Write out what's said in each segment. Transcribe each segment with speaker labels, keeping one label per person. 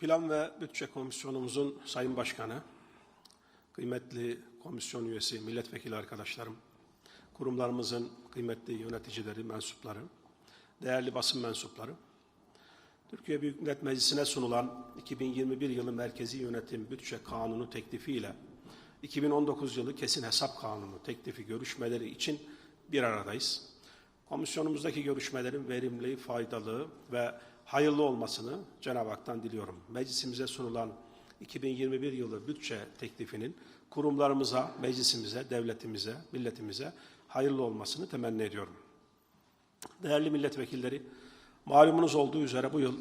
Speaker 1: Plan ve Bütçe Komisyonumuzun Sayın Başkanı, kıymetli komisyon üyesi, milletvekili arkadaşlarım, kurumlarımızın kıymetli yöneticileri, mensupları, değerli basın mensupları, Türkiye Büyük Millet Meclisi'ne sunulan 2021 yılı Merkezi Yönetim Bütçe Kanunu teklifiyle 2019 yılı Kesin Hesap Kanunu teklifi görüşmeleri için bir aradayız. Komisyonumuzdaki görüşmelerin verimli, faydalı ve hayırlı olmasını Cenab-ı Hak'tan diliyorum. Meclisimize sunulan 2021 yılı bütçe teklifinin kurumlarımıza, meclisimize, devletimize, milletimize hayırlı olmasını temenni ediyorum. Değerli milletvekilleri, malumunuz olduğu üzere bu yıl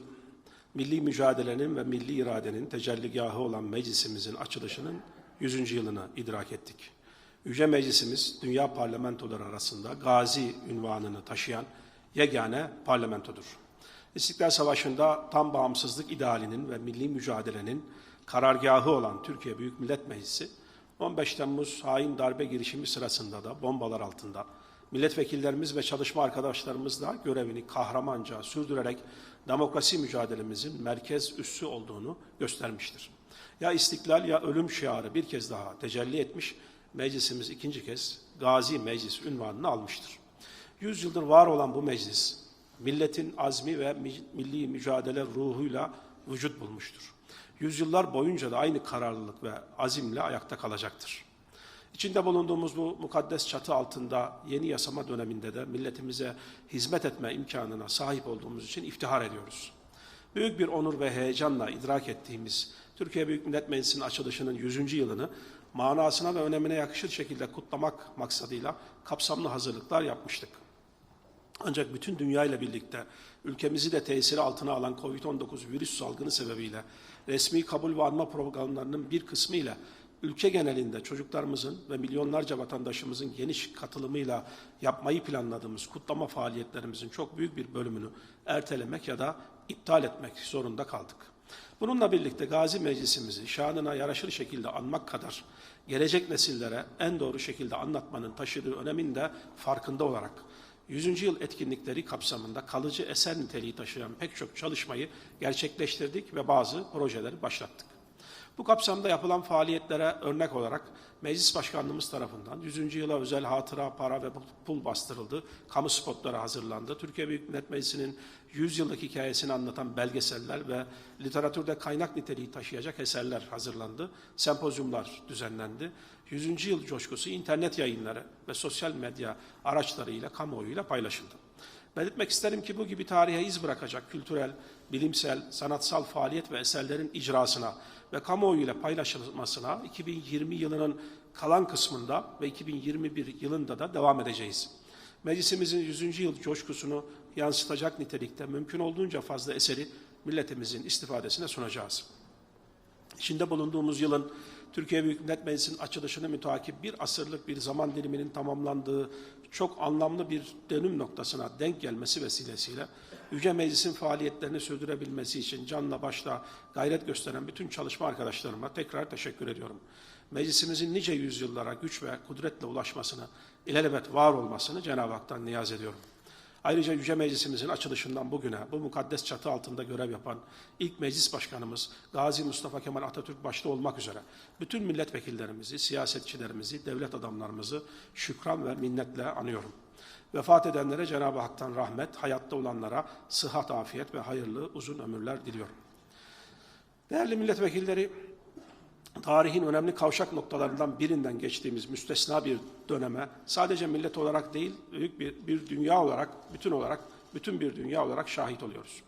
Speaker 1: milli mücadelenin ve milli iradenin tecelligahı olan meclisimizin açılışının 100. yılını idrak ettik. Yüce Meclisimiz, dünya parlamentoları arasında gazi ünvanını taşıyan yegane parlamentodur. İstiklal Savaşı'nda tam bağımsızlık idealinin ve milli mücadelenin karargahı olan Türkiye Büyük Millet Meclisi, 15 Temmuz hain darbe girişimi sırasında da bombalar altında milletvekillerimiz ve çalışma arkadaşlarımız da görevini kahramanca sürdürerek demokrasi mücadelemizin merkez üssü olduğunu göstermiştir. Ya istiklal ya ölüm şiarı bir kez daha tecelli etmiş, meclisimiz ikinci kez Gazi Meclis ünvanını almıştır. Yüz yıldır var olan bu meclis, milletin azmi ve milli mücadele ruhuyla vücut bulmuştur. Yüzyıllar boyunca da aynı kararlılık ve azimle ayakta kalacaktır. İçinde bulunduğumuz bu mukaddes çatı altında yeni yasama döneminde de milletimize hizmet etme imkanına sahip olduğumuz için iftihar ediyoruz. Büyük bir onur ve heyecanla idrak ettiğimiz Türkiye Büyük Millet Meclisi'nin açılışının 100. yılını manasına ve önemine yakışır şekilde kutlamak maksadıyla kapsamlı hazırlıklar yapmıştık. Ancak bütün dünya ile birlikte ülkemizi de tesiri altına alan COVID-19 virüs salgını sebebiyle resmi kabul ve anma programlarının bir kısmı ile ülke genelinde çocuklarımızın ve milyonlarca vatandaşımızın geniş katılımıyla yapmayı planladığımız kutlama faaliyetlerimizin çok büyük bir bölümünü ertelemek ya da iptal etmek zorunda kaldık. Bununla birlikte Gazi Meclisimizi şanına yaraşır şekilde anmak kadar gelecek nesillere en doğru şekilde anlatmanın taşıdığı önemin de farkında olarak 100. yıl etkinlikleri kapsamında kalıcı eser niteliği taşıyan pek çok çalışmayı gerçekleştirdik ve bazı projeleri başlattık. Bu kapsamda yapılan faaliyetlere örnek olarak Meclis Başkanlığımız tarafından 100. yıla özel hatıra, para ve pul bastırıldı. Kamu spotları hazırlandı. Türkiye Büyük Millet Meclisi'nin 100 yıllık hikayesini anlatan belgeseller ve literatürde kaynak niteliği taşıyacak eserler hazırlandı. Sempozyumlar düzenlendi. 100. yıl coşkusu internet yayınları ve sosyal medya araçlarıyla, kamuoyuyla paylaşıldı. Belirtmek isterim ki bu gibi tarihe iz bırakacak kültürel, bilimsel, sanatsal faaliyet ve eserlerin icrasına ve kamuoyuyla paylaşılmasına 2020 yılının kalan kısmında ve 2021 yılında da devam edeceğiz. Meclisimizin 100. yıl coşkusunu yansıtacak nitelikte mümkün olduğunca fazla eseri milletimizin istifadesine sunacağız. İçinde bulunduğumuz yılın Türkiye Büyük Millet Meclisi'nin açılışını mütakip bir asırlık bir zaman diliminin tamamlandığı çok anlamlı bir dönüm noktasına denk gelmesi vesilesiyle Yüce Meclis'in faaliyetlerini sürdürebilmesi için canla başla gayret gösteren bütün çalışma arkadaşlarıma tekrar teşekkür ediyorum. Meclisimizin nice yüzyıllara güç ve kudretle ulaşmasını, ilelebet var olmasını Cenab-ı Hak'tan niyaz ediyorum. Ayrıca Yüce Meclisimizin açılışından bugüne bu mukaddes çatı altında görev yapan ilk meclis başkanımız Gazi Mustafa Kemal Atatürk başta olmak üzere bütün milletvekillerimizi, siyasetçilerimizi, devlet adamlarımızı şükran ve minnetle anıyorum. Vefat edenlere Cenab-ı Hak'tan rahmet, hayatta olanlara sıhhat, afiyet ve hayırlı uzun ömürler diliyorum. Değerli milletvekilleri, tarihin önemli kavşak noktalarından birinden geçtiğimiz müstesna bir döneme sadece millet olarak değil, büyük bir, bir dünya olarak, bütün olarak, bütün bir dünya olarak şahit oluyoruz.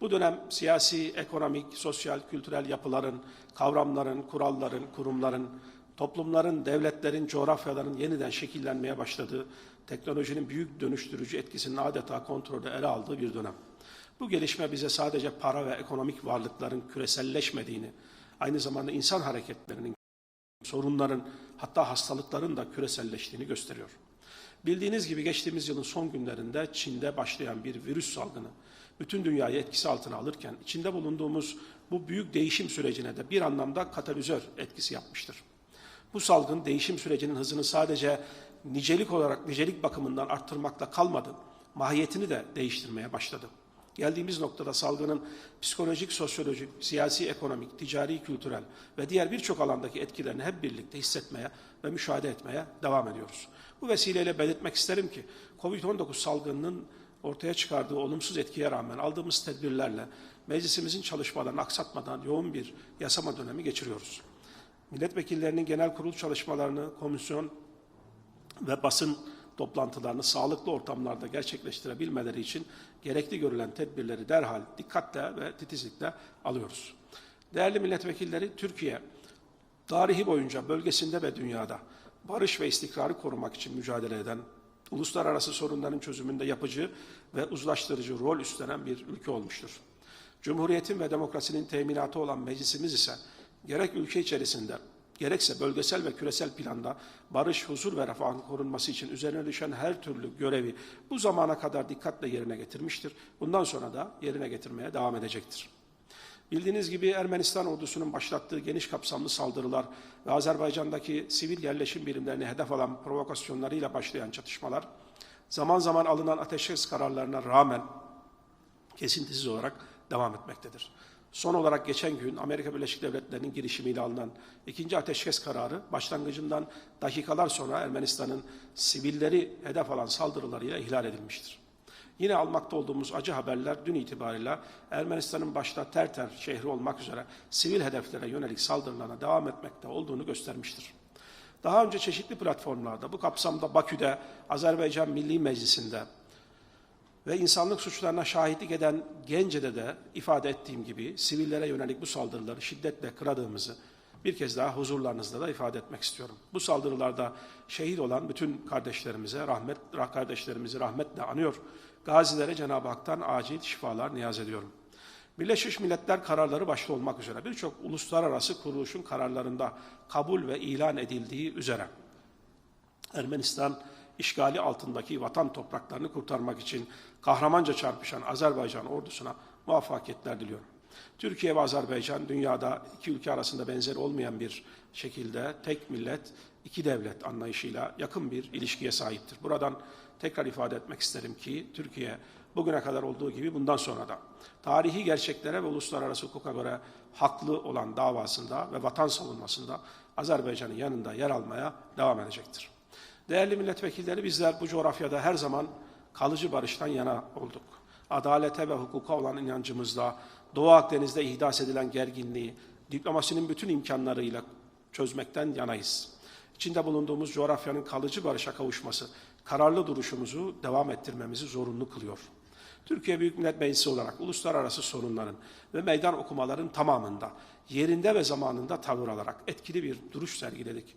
Speaker 1: Bu dönem siyasi, ekonomik, sosyal, kültürel yapıların, kavramların, kuralların, kurumların, toplumların, devletlerin, coğrafyaların yeniden şekillenmeye başladığı, teknolojinin büyük dönüştürücü etkisinin adeta kontrolü ele aldığı bir dönem. Bu gelişme bize sadece para ve ekonomik varlıkların küreselleşmediğini, aynı zamanda insan hareketlerinin, sorunların hatta hastalıkların da küreselleştiğini gösteriyor. Bildiğiniz gibi geçtiğimiz yılın son günlerinde Çin'de başlayan bir virüs salgını bütün dünyayı etkisi altına alırken içinde bulunduğumuz bu büyük değişim sürecine de bir anlamda katalizör etkisi yapmıştır. Bu salgın değişim sürecinin hızını sadece nicelik olarak nicelik bakımından arttırmakla kalmadı, mahiyetini de değiştirmeye başladı. Geldiğimiz noktada salgının psikolojik, sosyolojik, siyasi, ekonomik, ticari, kültürel ve diğer birçok alandaki etkilerini hep birlikte hissetmeye ve müşahede etmeye devam ediyoruz. Bu vesileyle belirtmek isterim ki COVID-19 salgınının ortaya çıkardığı olumsuz etkiye rağmen aldığımız tedbirlerle meclisimizin çalışmalarını aksatmadan yoğun bir yasama dönemi geçiriyoruz. Milletvekillerinin genel kurul çalışmalarını, komisyon ve basın toplantılarını sağlıklı ortamlarda gerçekleştirebilmeleri için gerekli görülen tedbirleri derhal dikkatle ve titizlikle alıyoruz. Değerli milletvekilleri, Türkiye tarihi boyunca bölgesinde ve dünyada barış ve istikrarı korumak için mücadele eden, uluslararası sorunların çözümünde yapıcı ve uzlaştırıcı rol üstlenen bir ülke olmuştur. Cumhuriyetin ve demokrasinin teminatı olan meclisimiz ise gerek ülke içerisinde gerekse bölgesel ve küresel planda barış, huzur ve refahın korunması için üzerine düşen her türlü görevi bu zamana kadar dikkatle yerine getirmiştir. Bundan sonra da yerine getirmeye devam edecektir. Bildiğiniz gibi Ermenistan ordusunun başlattığı geniş kapsamlı saldırılar ve Azerbaycan'daki sivil yerleşim birimlerini hedef alan provokasyonlarıyla başlayan çatışmalar, zaman zaman alınan ateşkes kararlarına rağmen kesintisiz olarak devam etmektedir. Son olarak geçen gün Amerika Birleşik Devletleri'nin girişimiyle alınan ikinci ateşkes kararı başlangıcından dakikalar sonra Ermenistan'ın sivilleri hedef alan saldırılarıyla ihlal edilmiştir. Yine almakta olduğumuz acı haberler dün itibariyle Ermenistan'ın başta Terter şehri olmak üzere sivil hedeflere yönelik saldırılarına devam etmekte olduğunu göstermiştir. Daha önce çeşitli platformlarda bu kapsamda Bakü'de, Azerbaycan Milli Meclisi'nde ve insanlık suçlarına şahitlik eden Gence'de de ifade ettiğim gibi sivillere yönelik bu saldırıları şiddetle kıradığımızı bir kez daha huzurlarınızda da ifade etmek istiyorum. Bu saldırılarda şehit olan bütün kardeşlerimize rahmet kardeşlerimizi rahmetle anıyor. Gazilere Cenab-ı Hak'tan acil şifalar niyaz ediyorum. Birleşmiş Milletler kararları başta olmak üzere birçok uluslararası kuruluşun kararlarında kabul ve ilan edildiği üzere Ermenistan işgali altındaki vatan topraklarını kurtarmak için kahramanca çarpışan Azerbaycan ordusuna muvaffakiyetler diliyorum. Türkiye ve Azerbaycan dünyada iki ülke arasında benzer olmayan bir şekilde tek millet, iki devlet anlayışıyla yakın bir ilişkiye sahiptir. Buradan tekrar ifade etmek isterim ki Türkiye bugüne kadar olduğu gibi bundan sonra da tarihi gerçeklere ve uluslararası hukuka göre haklı olan davasında ve vatan savunmasında Azerbaycan'ın yanında yer almaya devam edecektir. Değerli milletvekilleri bizler bu coğrafyada her zaman kalıcı barıştan yana olduk. Adalete ve hukuka olan inancımızla Doğu Akdeniz'de ihdas edilen gerginliği diplomasinin bütün imkanlarıyla çözmekten yanayız. İçinde bulunduğumuz coğrafyanın kalıcı barışa kavuşması kararlı duruşumuzu devam ettirmemizi zorunlu kılıyor. Türkiye Büyük Millet Meclisi olarak uluslararası sorunların ve meydan okumaların tamamında yerinde ve zamanında tavır alarak etkili bir duruş sergiledik.